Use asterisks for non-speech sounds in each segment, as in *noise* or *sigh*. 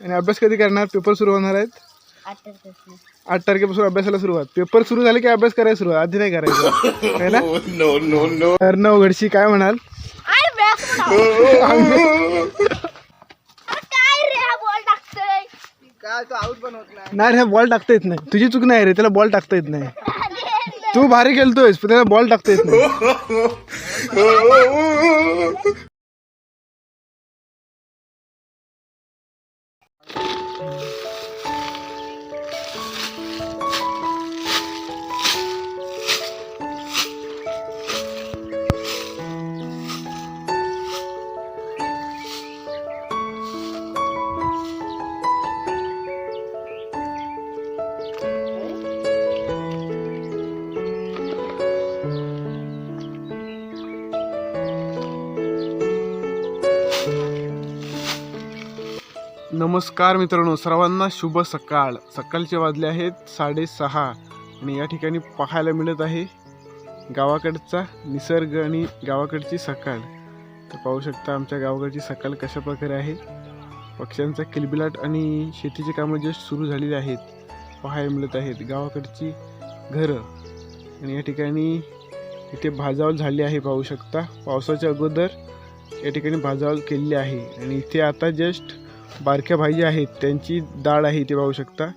आणि अभ्यास कधी करणार? पेपर सुरू होणार आहेत? आठ तारखेपासून अभ्यासाला सुरुवात. पेपर सुरू झाले की अभ्यास करायला सुरुवात? आधी नाही करायचं. है ना? अर्णव घडशी काय म्हणाल? नाही रे बॉल टाकता येत नाही. तुझी चूक नाही रे त्याला बॉल टाकता येत नाही. तू भारी खेळतोयस पण त्याला बॉल टाकता येत नाही. नमस्कार मित्रांनो सर्वांना शुभ सकाळ. सकाळचे वाजले आहेत साडेसहा आणि या ठिकाणी पाहायला मिळत आहे गावाकडचा निसर्ग आणि गावाकडची सकाळ. तर पाहू शकता आमच्या गावाकडची सकाळ कशा प्रकारे आहे. पक्ष्यांचा किलबिलाट आणि शेतीची कामं जस्ट सुरू झालेली आहेत. पाहायला मिळत आहेत गावाकडची घरं. आणि या ठिकाणी इथे भाजावल झाली आहे पाहू शकता. पावसाच्या अगोदर या ठिकाणी भाजावल केलेली आहे. आणि इथे आता जस्ट बारक्या भाजी आहेत त्यांची डाळ आहे इथे पाहू शकता.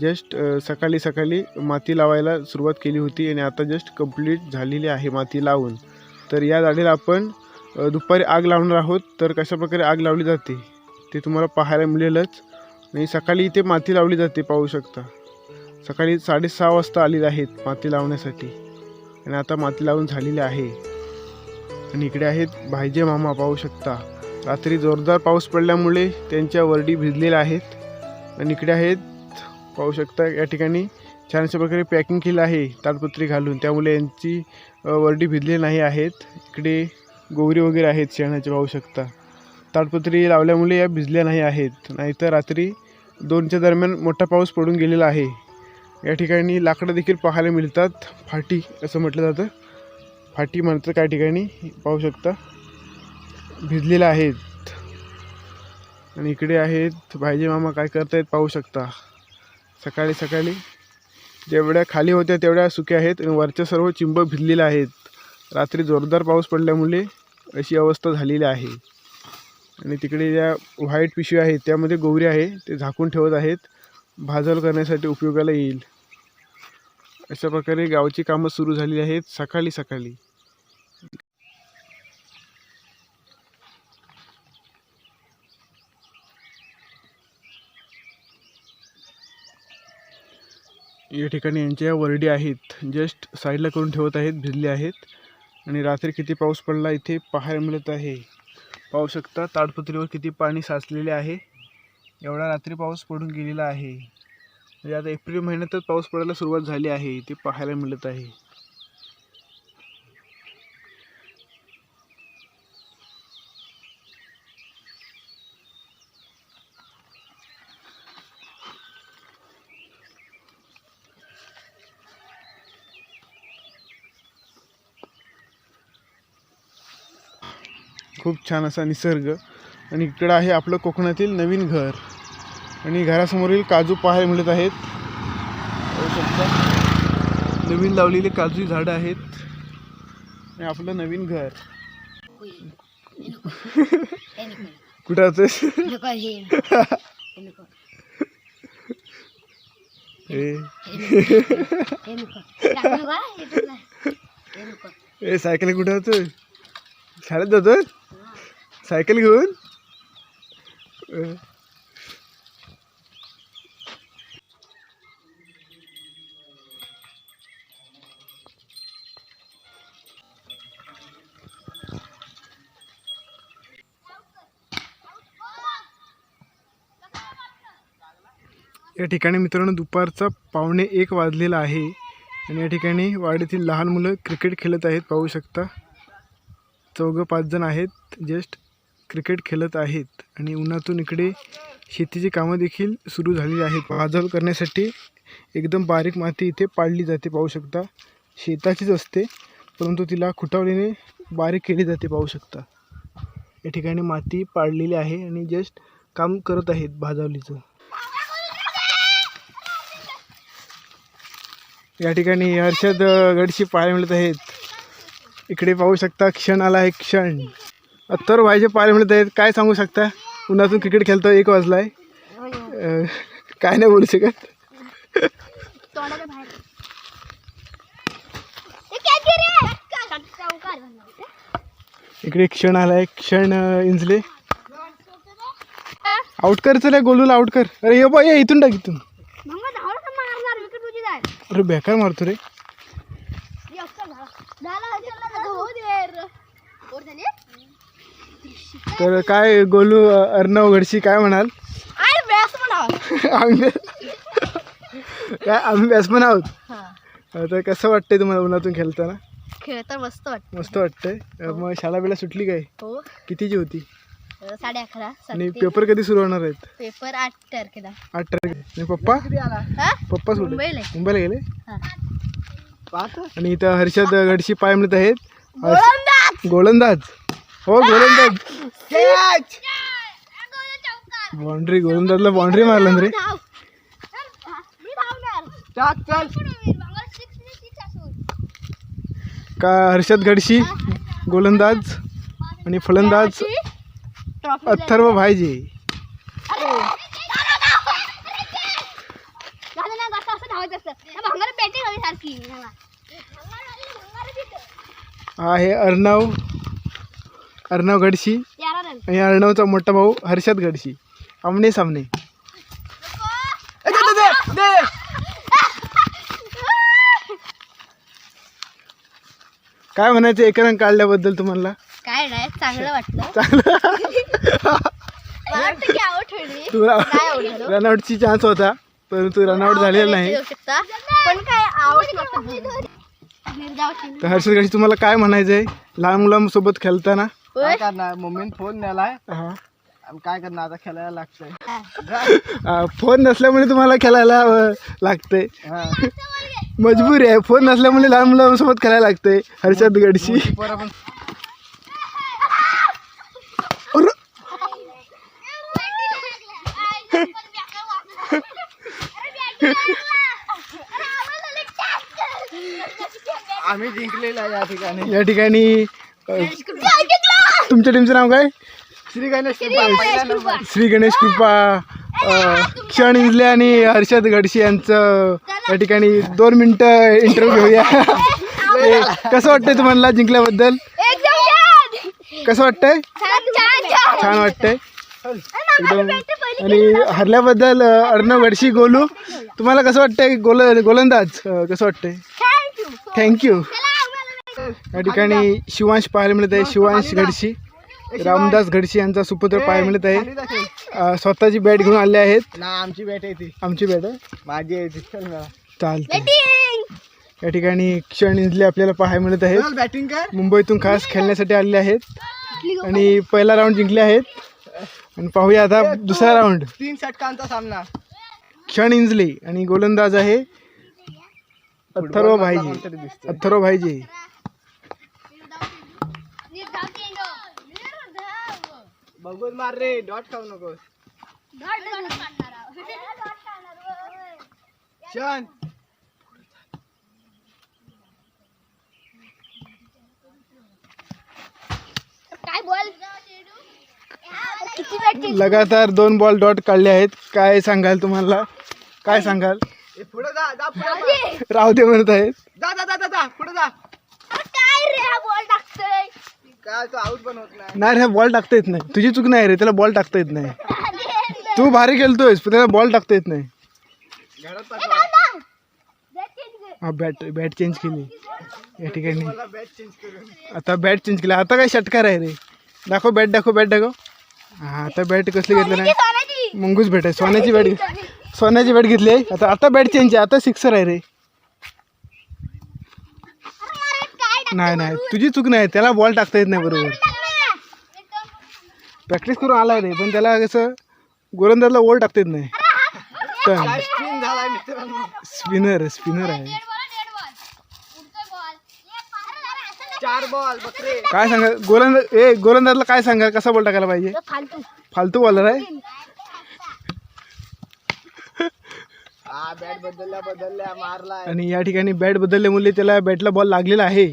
जस्ट सकाळी सकाळी माती लावायला सुरुवात केली होती आणि आता जस्ट कंप्लीट झालेली आहे माती लावून. तर या डाळीला आपण दुपारी आग लावणार आहोत तर कशा प्रकारे आग लावली जाते ते तुम्हाला पाहायला मिळेलच. आणि सकाळी इथे माती लावली जाते पाहू शकता. सकाळी साडेसहा वाजता आलेले आहेत माती लावण्यासाठी. आणि आता माती लावून झालेली आहे. आणि इकडे आहेत भाईजे मामा पाहू शकता. रात्री जोरदार पाऊस पडल्यामुळे त्यांच्या वरडी भिजलेल्या आहेत. आणि इकडे आहेत पाहू शकता या ठिकाणी छान अशा प्रकारे पॅकिंग केलं आहे ताडपत्री घालून. त्यामुळे यांची वरडी भिजली नाही आहेत. इकडे गोवरी वगैरे आहेत शेणाचे पाहू शकता. ताडपत्री लावल्यामुळे या भिजल्या नाही आहेत. नाहीतर रात्री दोनच्या दरम्यान मोठा पाऊस पडून गेलेला आहे. या ठिकाणी लाकडं देखील पाहायला मिळतात. फाटी असं म्हटलं जातं. फाटी म्हणतात काही ठिकाणी पाहू शकता. भिजलेल्या आहेत. आणि इकडे आहेत भाईजी मामा काय करतायत पाहू शकता. सकाळी सकाळी जेवढ्या खाली होत्या तेवढ्या सुक्या आहेत आणि वरच्या सर्व चिंब भिजलेल्या आहेत. रात्री जोरदार पाऊस पडल्यामुळे अशी अवस्था झालेली आहे. आणि तिकडे ज्या व्हाईट पिशव्या आहेत त्यामध्ये गोवरी आहे ते झाकून ठेवत आहेत. भाजल करण्यासाठी उपयोगाला येईल. अशा प्रकारे गावची कामं सुरू झालेली आहेत सकाळी सकाळी. या ठिकाणी यांच्या वरडी आहेत. जस्ट साईडला करून ठेवत आहेत भिजले आहेत. आणि रात्री किती पाऊस पडला इथे पाहायला मिळत आहे. पाहू शकता ताडपत्रीवर किती पाणी साचलेले आहे. एवढा रात्री पाऊस पडून गेलेला आहे. म्हणजे आता एप्रिल महिन्यातच पाऊस पडायला सुरुवात झाली आहे ते पाहायला मिळत आहे. खूप छान असा निसर्ग. आणि इकडं आहे आपलं कोकणातील नवीन घर. आणि घरासमोरील काजू पाहायला मिळत आहेत. पाहू शकता. नवीन लावलेले काजू झाडं आहेत. आणि आपलं नवीन घर. कुठं हे ए. सायकल कुठं होतं शाळेत जातो सायकल घेऊन? या ठिकाणी मित्रांनो दुपारचा पावणे एक वाजलेला आहे. आणि या ठिकाणी वाडीतील लहान मुलं क्रिकेट खेळत आहेत. पाहू शकता. चौघं पाच जण आहेत. जस्ट क्रिकेट खेळत आहेत आणि उन्हातून इकडे शेतीची कामं देखील सुरू झालेली आहेत. भाजल करण्यासाठी एकदम बारीक माती इथे पाडली जाते पाहू शकता. शेताचीच असते परंतु तिला खुटावलीने बारीक केली जाते पाहू शकता. या ठिकाणी माती पाडलेली आहे आणि जस्ट काम करत आहेत भाजावलीचं. या ठिकाणी हर्षद गडशी पाहायला मिळत आहेत. इकडे पाहू शकता क्षण आला आहे क्षण. अत्तर व्हायचे पाहायला मिळत आहेत काय सांगू शकता? उन्हातून क्रिकेट खेळतो एक वाजलाय. अ, काय नाही बोलू शकत. इकडे क्षण आलाय क्षण इंजले. आउट कर चल गोलूला आउट कर. अरे ये बा ये इथून टाक इथून. अरे बेकार मारतो रे हे अक्कल झाला झाला झाला हो दे रे. वर झाली तर काय गोलू अर्णव घडशी काय म्हणाल? आम्ही काय आम्ही बॅट्समन आहोत? हा. आता कसं वाटतंय तुम्हाला उन्हातून खेळताना? खेळता मस्त वाटत मस्त वाटतंय. अ, मग शाळा बिला सुटली काय? हो. कितीची होती? साडे अकरा आणि पेपर कधी सुरू होणार आहेत? पेपर आठ तारखेला. आठ तारखे. पप्पा? हा? पप्पा सुटले. मुंबईला गेले? हा. आणि इथं हर्षद गडशी पाय मिळत आहेत. गोलंदाज! हो गोलंदाज! बाउंड्री गोलंदाजला बाउंड्री मारला रे. का हर्षद गडशी गोलंदाज आणि फलंदाज अथर्व भाईजे आहे अर्णव अर्णव गडशी. आणि अर्णवचा मोठा भाऊ हर्षद गडशी. आमने सामने. काय म्हणायचं एक काढल्याबद्दल तुम्हाला? काय नाही चांगलं वाटलं. तुला रनआउटची चान्स होता परंतु रनआउट झालेला नाही. तर हर्षद गडशी तुम्हाला काय म्हणायचं आहे लहान मुलांसोबत खेळताना? होय करणार? मम्मीने फोन नेलाय. हा. आणि काय करणार? आता खेळायला लागतंय. आ, फोन नसल्यामुळे तुम्हाला खेळायला अ, लागतंय. हा. मजबूरी आहे. फोन नसल्यामुळे लहान मुलांसोबत खेळायला लागतंय हर्षद गडशी. पोरं पण अरे, आम्ही जिंकलेलो आहे या ठिकाणी. या ठिकाणी अ, तुमच्या टीमचं नाव काय? श्री गणेश कृपा. श्री गणेश कृपा. क्षण इंजले आणि हर्षद गडशी यांचं या ठिकाणी दोन मिनटं इंटरव्ह्यू घेऊया. *laughs* कसं वाटतंय तुम्हाला जिंकल्याबद्दल? कसं वाटतंय? छान वाटतंय. एकदम. आणि हरल्याबद्दल अर्णव गडशी गोलू. तुम्हाला कसं वाटतंय? गोल गोलंदाज कसं वाटतंय? थँक्यू थँक्यू या ठिकाणी शिवांश पाहायला मिळत आहे. शिवांश गडशी रामदास गडशी यांचा सुपुत्र पाहायला मिळत आहे. स्वतःची बॅट घेऊन आले आहेत. ना आमची बॅट आहे ती. आमची बॅट आहे. माझी आहे ती. चालते या ठिकाणी क्षण इंजले आपल्याला पाहायला मिळत आहेत. चल बॅटिंग कर. मुंबईतून खास खेळण्यासाठी आलेले आहेत. आणि पहिला राऊंड जिंकले आहेत. आणि पाहूया आता दुसरा राऊंड तीन षटकांचा सामना. क्षण इंजले आणि गोलंदाज आहे. अथर्व भाईजी. अथर्व भाईजी. बघून मार रे डॉट खाऊ काय बोल? किती बॅट लगातार दोन बॉल डॉट काढले आहेत. काय सांगाल तुम्हाला? काय सांगाल? पुढे. राव दे म्हणत आहेत. काय तो आऊट पण होत नाही. नाही रे बॉल टाकता येत नाही. तुझी चूक नाही रे त्याला बॉल टाकता येत नाही. तू भारी खेळतोयस पण त्याला बॉल टाकता येत नाही. घरात पाठवा. हा बॅट बॅट चेंज केली. या ठिकाणी. मला बॅट चेंज करून आता बॅट चेंज केली. आता काय षटकार आहे रे? दाखव बॅट दाखव बॅट दाखव. हा आता बॅट कसली घेतलं नाही? मंगूस बॅट आहे सोन्याची बॅट सोन्याची. बॅट घेतली आहे. आता आता बॅट चेंज आहे. आता सिक्सर आहे रे. नाही नाही. तुझी चूक नाही. त्याला बॉल टाकता येत नाही बरोबर. प्रॅक्टिस करून आलाय रे पण त्याला कसं गोलंदाजला ओल टाकता येत नाही. स्पिनर स्पिनर आहे. चार बॉल बकरे. काय सांगा गोलंदाज ए गोलंदाजला काय सांगा कसा बॉल टाकायला पाहिजे? फालतू. फालतू बॉलर आहे? हा बॅट बदलल्या बदलल्या मारलाय. आणि या ठिकाणी बॅट बदलल्यामुळे त्याला बॅटला बॉल लागलेला आहे.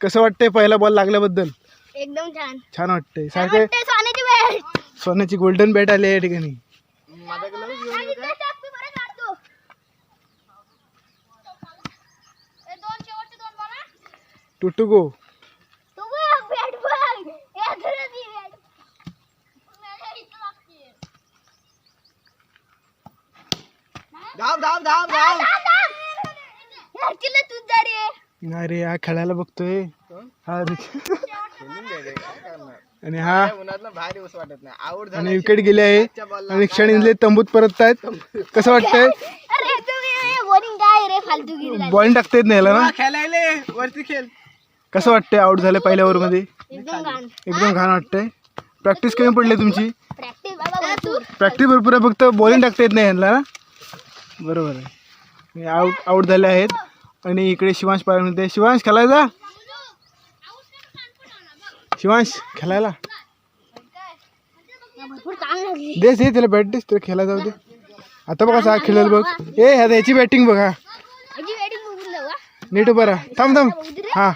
कसं वाटतंय पहिला बॉल लागल्याबद्दल? एकदम छान. छान वाटतंय. सारखे वाटतंय सोन्याची सोन्याची गोल्डन बॅट आली या ठिकाणी. ग्लव्ह घेऊन आणि ते टाकते बरं काढतो. ए, दोन शेवटचे दोन बघा. टुटू गो तू बघ, बॅट बघ. या घरात ही बॅट. मला इथं लागते. धाव धाव धाव धाव यार, किल्ला तूच जा रे. अरे हा खेळायला बघतोय. हा रे. रे? आणि हा वाटत नाही. झाला आणि विकेट गेले आहे. आणि क्षणिंदले तंबूत परत आहेत कसं वाटतंय? अरे तुम्ही काय रे बॉलिंग टाकता येत नाही याला ना? खेळायले वरती खेळ. कसं वाटतंय? आउट झालं पहिल्या ओव्हरमध्ये एकदम घाण वाटतंय. प्रॅक्टिस कमी पडली तुमची? प्रॅक्टिस बाबा भरपूर. प्रॅक्टिस भरपूर आहे फक्त बॉलिंग टाकता येत नाही यांना ना बरोबर आहे. आउट आउट झाले आहेत. आणि इकडे शिवांश पाय म्हणते शिवांश खेळायचा शिवांश खेळायला. देस दे त्याला बॅट दिस तुला खेळायला जाऊ दे. आता बघा सा खेळेल बघ. ए ह्या याची बॅटिंग बघा. हा. नीट बरा थांब थांब. हा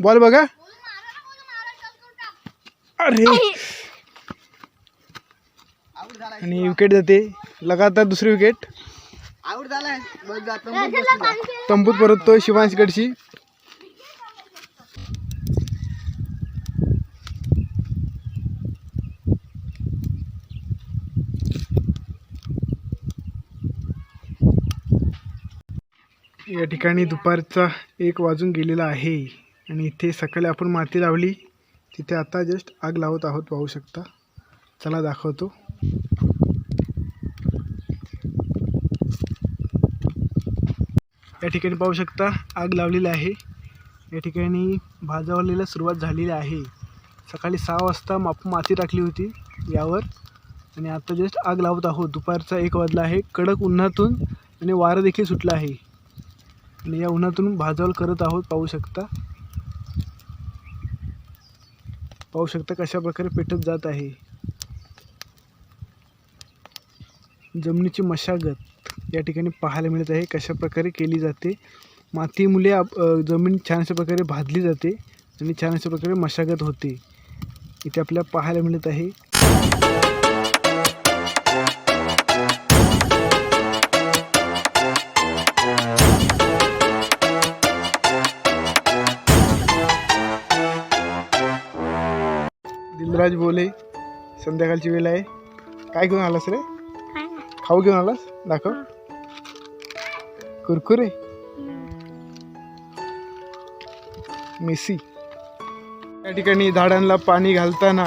बॉल बघा. अरे. आणि विकेट जाते. लगातार दुसरी विकेट झालाय. जातो त्याला पाणी पिलं. तंबूत परततो शिवांशकडची या ठिकाणी दुपारचा एक वाजून गेलेला आहे. आणि इथे सकाळी आपण माती लावली. तिथे आता जस्ट आग लावत आहोत पाहू शकता. चला दाखवतो. या ठिकाणी पाहू शकता आग लावलेली आहे. या ठिकाणी भाजावलेला सुरुवात झालेली आहे. सकाळी सहा वाजता माप माती टाकली होती यावर आणि आता जस्ट आग लावत आहोत. दुपारचा एक वाजला आहे. कडक उन्हातून आणि वारं देखील सुटलं आहे. आणि या उन्हातून भाजावल करत आहोत पाहू शकता. पाहू शकता कशा प्रकारे पेटत जात आहे. जमिनीची मशागत. या ठिकाणी पाहायला मिळत आहे कशा प्रकारे केली जाते. मातीमुळे आप- जमीन छान अशा प्रकारे भाजली जाते आणि छान अशा प्रकारे मशागत होते. इथे आपल्याला पाहायला मिळत आहे. दिलराज बोले संध्याकाळची वेळ आहे. काय घेऊन आलास रे? खाऊ घेऊन आलास? दाखव. कुरकुरे मेसी। या ठिकाणी झाडांना पाणी घालताना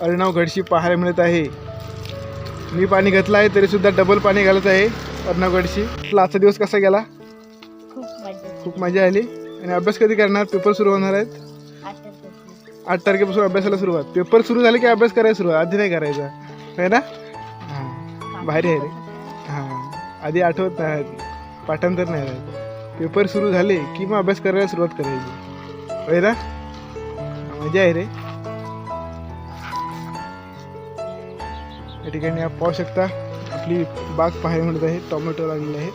अर्णव घडशी पाहायला मिळत आहे. मी पाणी घातलं आहे तरी सुद्धा डबल पाणी घालत आहे अर्णव घडशी तुला आजचा दिवस कसा गेला? खूप मजा खूप मजा आली. आणि अभ्यास कधी करणार? पेपर सुरू होणार आहेत? आठ तारखेपासून. अभ्यासाला सुरुवात. पेपर सुरू झाले की अभ्यास करायला सुरुवात? आधी नाही करायचा. आहे ना? हां भारी आहे रे. हां. आधी आठवत नाही पाठांतर नाही राहत पेपर सुरू झाले की मग अभ्यास करायला सुरुवात करायची. होय मजा आहे रे. या ठिकाणी आपण पाहू शकता आपली बाग पाहायला मिळत आहे टोमॅटो लागलेले आहेत.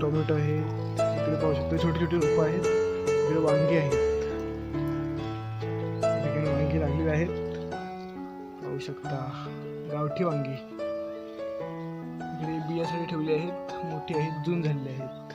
टोमॅटो आहे इकडे पाहू शकतो छोटी छोटी रोपं आहेत इकडे वांगी आहेत ठिकाणी वांगी लागलेली आहेत. पाहू शकता गावठी वांगी. बियासाठी ठेवली आहेत मोठी आहेत जून झालेली आहेत.